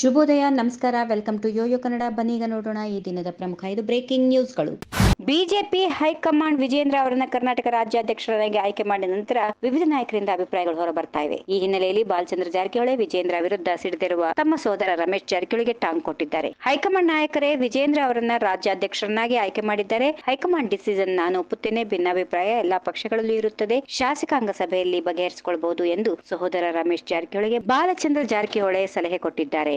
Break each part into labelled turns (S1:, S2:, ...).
S1: ಶುಭೋದಯ, ನಮಸ್ಕಾರ. Welcome to Yoyo Kannada ಬನ್ನೀಗ ನೋಡೋಣ ಈ ದಿನದ ಪ್ರಮುಖ ಐದು ಬ್ರೇಕಿಂಗ್ ನ್ಯೂಸ್ಗಳು ಬಿಜೆಪಿ ಹೈಕಮಾಂಡ್ ವಿಜೇಂದ್ರ ಅವರನ್ನ ಕರ್ನಾಟಕ ರಾಜ್ಯಾಧ್ಯಕ್ಷರಾಗಿ ಆಯ್ಕೆ ಮಾಡಿದ ನಂತರ ವಿವಿಧ ನಾಯಕರಿಂದ ಅಭಿಪ್ರಾಯಗಳು ಹೊರಬರ್ತಾ ಇವೆ. ಈ ಹಿನ್ನೆಲೆಯಲ್ಲಿ ಬಾಲಚಂದ್ರ ಜಾರಕಿಹೊಳಿ, ವಿಜೇಂದ್ರ ವಿರುದ್ಧ ಸಿಡಿದಿರುವ ತಮ್ಮ ಸೋದರ ರಮೇಶ್ ಜಾರಕಿಹೊಳಿಗೆ ಟಾಂಗ್ ಕೊಟ್ಟಿದ್ದಾರೆ. ಹೈಕಮಾಂಡ್ ನಾಯಕರೇ, ವಿಜೇಂದ್ರ ಅವರನ್ನ ರಾಜ್ಯಾಧ್ಯಕ್ಷರನ್ನಾಗಿ ಆಯ್ಕೆ ಮಾಡಿದ್ದಾರೆ. ಹೈಕಮಾಂಡ್ ಡಿಸಿಷನ್ ನಾನು ಒಪ್ಪುತ್ತೇನೆ. ಭಿನ್ನಾಭಿಪ್ರಾಯ ಎಲ್ಲಾ ಪಕ್ಷಗಳಲ್ಲೂ ಇರುತ್ತದೆ. ಶಾಸಕಾಂಗ ಸಭೆಯಲ್ಲಿ ಬಗೆಹರಿಸಿಕೊಳ್ಳಬಹುದು ಎಂದು ಸಹೋದರ ರಮೇಶ್ ಜಾರಕಿಹೊಳಿಗೆ ಬಾಲಚಂದ್ರ ಜಾರಕಿಹೊಳಿ ಸಲಹೆ ಕೊಟ್ಟಿದ್ದಾರೆ.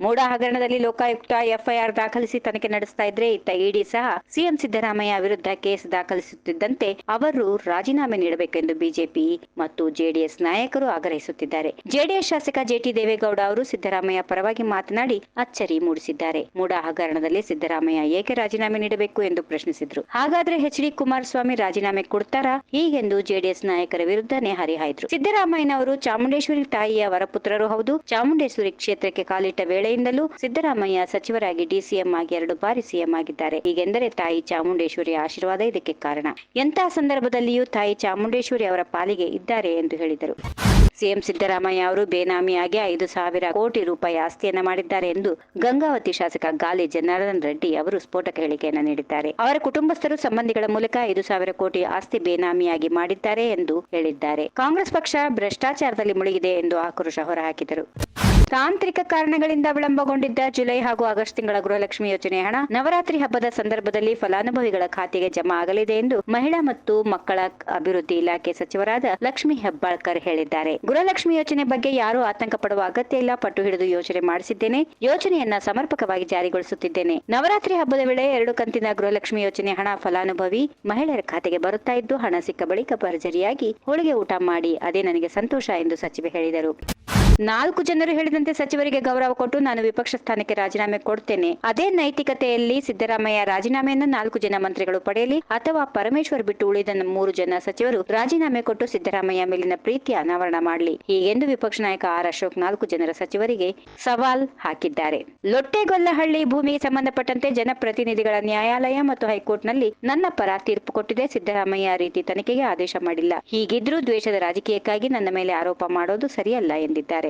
S1: ಮೂಡ ಹಗರಣದಲ್ಲಿ ಲೋಕಾಯುಕ್ತ ಎಫ್ಐಆರ್ ದಾಖಲಿಸಿ ತನಿಖೆ ನಡೆಸ್ತಾ ಇದ್ರೆ ಇತ್ತ ಇಡಿ ಸಹ ಸಿಎಂ ಸಿದ್ದರಾಮಯ್ಯ ವಿರುದ್ಧ ಕೇಸ್ ದಾಖಲಿಸುತ್ತಿದ್ದಂತೆ ಅವರು ರಾಜೀನಾಮೆ ನೀಡಬೇಕೆಂದು ಬಿಜೆಪಿ ಮತ್ತು ಜೆಡಿಎಸ್ ನಾಯಕರು ಆಗ್ರಹಿಸುತ್ತಿದ್ದಾರೆ. ಜೆಡಿಎಸ್ ಶಾಸಕ ಜೆಟಿ ದೇವೇಗೌಡ ಅವರು ಸಿದ್ದರಾಮಯ್ಯ ಪರವಾಗಿ ಮಾತನಾಡಿ ಅಚ್ಚರಿ ಮೂಡಿಸಿದ್ದಾರೆ. ಮೂಡ ಹಗರಣದಲ್ಲಿ ಸಿದ್ದರಾಮಯ್ಯ ಏಕೆ ರಾಜೀನಾಮೆ ನೀಡಬೇಕು ಎಂದು ಪ್ರಶ್ನಿಸಿದ್ರು. ಹಾಗಾದ್ರೆ ಎಚ್ ಡಿ ಕುಮಾರಸ್ವಾಮಿ ರಾಜೀನಾಮೆ ಕೊಡ್ತಾರಾ? ಹೀಗೆಂದು ಜೆಡಿಎಸ್ ನಾಯಕರ ವಿರುದ್ಧನೇ ಹರಿಹಾಯ್ದ್ರು. ಸಿದ್ದರಾಮಯ್ಯನವರು ಚಾಮುಂಡೇಶ್ವರಿ ತಾಯಿಯ ವರಪುತ್ರರು ಹೌದು. ಚಾಮುಂಡೇಶ್ವರಿ ಕ್ಷೇತ್ರಕ್ಕೆ ಕಾಲಿಟ್ಟ ವೇಳೆಯಿಂದಲೂ ಸಿದ್ದರಾಮಯ್ಯ ಸಚಿವರಾಗಿ ಡಿಸಿಎಂ ಆಗಿ ಎರಡು ಬಾರಿ ಸಿಎಂ ಆಗಿದ್ದಾರೆ. ಹೀಗೆಂದರೆ ತಾಯಿ ಚಾಮುಂಡೇಶ್ವರಿ ಆಶೀರ್ವಾದ ಇದಕ್ಕೆ ಕಾರಣ. ಎಂತಹ ಸಂದರ್ಭದಲ್ಲಿಯೂ ತಾಯಿ ಚಾಮುಂಡೇಶ್ವರಿ ಅವರ ಪಾಲಿಗೆ ಇದ್ದಾರೆ ಎಂದು ಹೇಳಿದರು. ಸಿಎಂ ಸಿದ್ದರಾಮಯ್ಯ ಅವರು ಬೇನಾಮಿಯಾಗಿ ಐದು ಸಾವಿರ ಕೋಟಿ ರೂಪಾಯಿ ಆಸ್ತಿಯನ್ನ ಮಾಡಿದ್ದಾರೆ ಎಂದು ಗಂಗಾವತಿ ಶಾಸಕ ಗಾಲಿ ಜನಾರ್ದನ್ ರೆಡ್ಡಿ ಅವರು ಸ್ಫೋಟಕ ಹೇಳಿಕೆಯನ್ನು ನೀಡಿದ್ದಾರೆ. ಅವರ ಕುಟುಂಬಸ್ಥರು ಸಂಬಂಧಿಗಳ ಮೂಲಕ ಐದು ಸಾವಿರ ಕೋಟಿ ಆಸ್ತಿ ಬೇನಾಮಿಯಾಗಿ ಮಾಡಿದ್ದಾರೆ ಎಂದು ಹೇಳಿದ್ದಾರೆ. ಕಾಂಗ್ರೆಸ್ ಪಕ್ಷ ಭ್ರಷ್ಟಾಚಾರದಲ್ಲಿ ಮುಳುಗಿದೆ ಎಂದು ಆಕ್ರೋಶ ಹೊರಹಾಕಿದರು. ತಾಂತ್ರಿಕ ಕಾರಣಗಳಿಂದ ವಿಳಂಬಗೊಂಡಿದ್ದ ಜುಲೈ ಹಾಗೂ ಆಗಸ್ಟ್ ತಿಂಗಳ ಗೃಹಲಕ್ಷ್ಮಿ ಯೋಜನೆ ಹಣ ನವರಾತ್ರಿ ಹಬ್ಬದ ಸಂದರ್ಭದಲ್ಲಿ ಫಲಾನುಭವಿಗಳ ಖಾತೆಗೆ ಜಮಾ ಆಗಲಿದೆ ಎಂದು ಮಹಿಳಾ ಮತ್ತು ಮಕ್ಕಳ ಅಭಿವೃದ್ಧಿ ಇಲಾಖೆ ಸಚಿವರಾದ ಲಕ್ಷ್ಮಿ ಹೆಬ್ಬಾಳ್ಕರ್ ಹೇಳಿದ್ದಾರೆ. ಗೃಹಲಕ್ಷ್ಮಿ ಯೋಜನೆ ಬಗ್ಗೆ ಯಾರೂ ಆತಂಕ ಪಡುವ ಅಗತ್ಯ ಇಲ್ಲ. ಪಟ್ಟು ಹಿಡಿದು ಯೋಜನೆ ಮಾಡಿಸಿದ್ದೇನೆ. ಯೋಜನೆಯನ್ನ ಸಮರ್ಪಕವಾಗಿ ಜಾರಿಗೊಳಿಸುತ್ತಿದ್ದೇನೆ. ನವರಾತ್ರಿ ಹಬ್ಬದ ವೇಳೆ ಎರಡು ಕಂತಿನ ಗೃಹಲಕ್ಷ್ಮಿ ಯೋಜನೆ ಹಣ ಫಲಾನುಭವಿ ಮಹಿಳೆಯರ ಖಾತೆಗೆ ಬರುತ್ತಾ ಇದ್ದು, ಹಣ ಸಿಕ್ಕ ಬಳಿಕ ಭರ್ಜರಿಯಾಗಿ ಹೋಳಿಗೆ ಊಟ ಮಾಡಿ, ಅದೇ ನನಗೆ ಸಂತೋಷ ಎಂದು ಸಚಿವೆ ಹೇಳಿದರು. ನಾಲ್ಕು ಜನರು ಹೇಳಿದಂತೆ ಸಚಿವರಿಗೆ ಗೌರವ ಕೊಟ್ಟು ನಾನು ವಿಪಕ್ಷ ಸ್ಥಾನಕ್ಕೆ ರಾಜೀನಾಮೆ ಕೊಡ್ತೇನೆ. ಅದೇ ನೈತಿಕತೆಯಲ್ಲಿ ಸಿದ್ದರಾಮಯ್ಯ ರಾಜೀನಾಮೆಯನ್ನು ನಾಲ್ಕು ಜನ ಮಂತ್ರಿಗಳು ಪಡೆಯಲಿ ಅಥವಾ ಪರಮೇಶ್ವರ್ ಬಿಟ್ಟು ಉಳಿದ ಮೂರು ಜನ ಸಚಿವರು ರಾಜೀನಾಮೆ ಕೊಟ್ಟು ಸಿದ್ದರಾಮಯ್ಯ ಮೇಲಿನ ಪ್ರೀತಿ ಅನಾವರಣ ಮಾಡಲಿ. ಹೀಗೆಂದು ವಿಪಕ್ಷ ನಾಯಕ ಆರ್. ಅಶೋಕ್ ನಾಲ್ಕು ಜನರ ಸಚಿವರಿಗೆ ಸವಾಲ್ ಹಾಕಿದ್ದಾರೆ. ಲೊಟ್ಟೆಗೊಲ್ಲಹಳ್ಳಿ ಭೂಮಿಗೆ ಸಂಬಂಧಪಟ್ಟಂತೆ ಜನಪ್ರತಿನಿಧಿಗಳ ನ್ಯಾಯಾಲಯ ಮತ್ತು ಹೈಕೋರ್ಟ್ನಲ್ಲಿ ನನ್ನ ಪರ ತೀರ್ಪು ಕೊಟ್ಟಿದೆ. ಸಿದ್ದರಾಮಯ್ಯ ರೀತಿ ತನಿಖೆಗೆ ಆದೇಶ ಮಾಡಿಲ್ಲ. ಹೀಗಿದ್ರೂ ದ್ವೇಷದ ರಾಜಕೀಯಕ್ಕಾಗಿ ನನ್ನ ಮೇಲೆ ಆರೋಪ ಮಾಡೋದು ಸರಿಯಲ್ಲ ಎಂದಿದ್ದಾರೆ.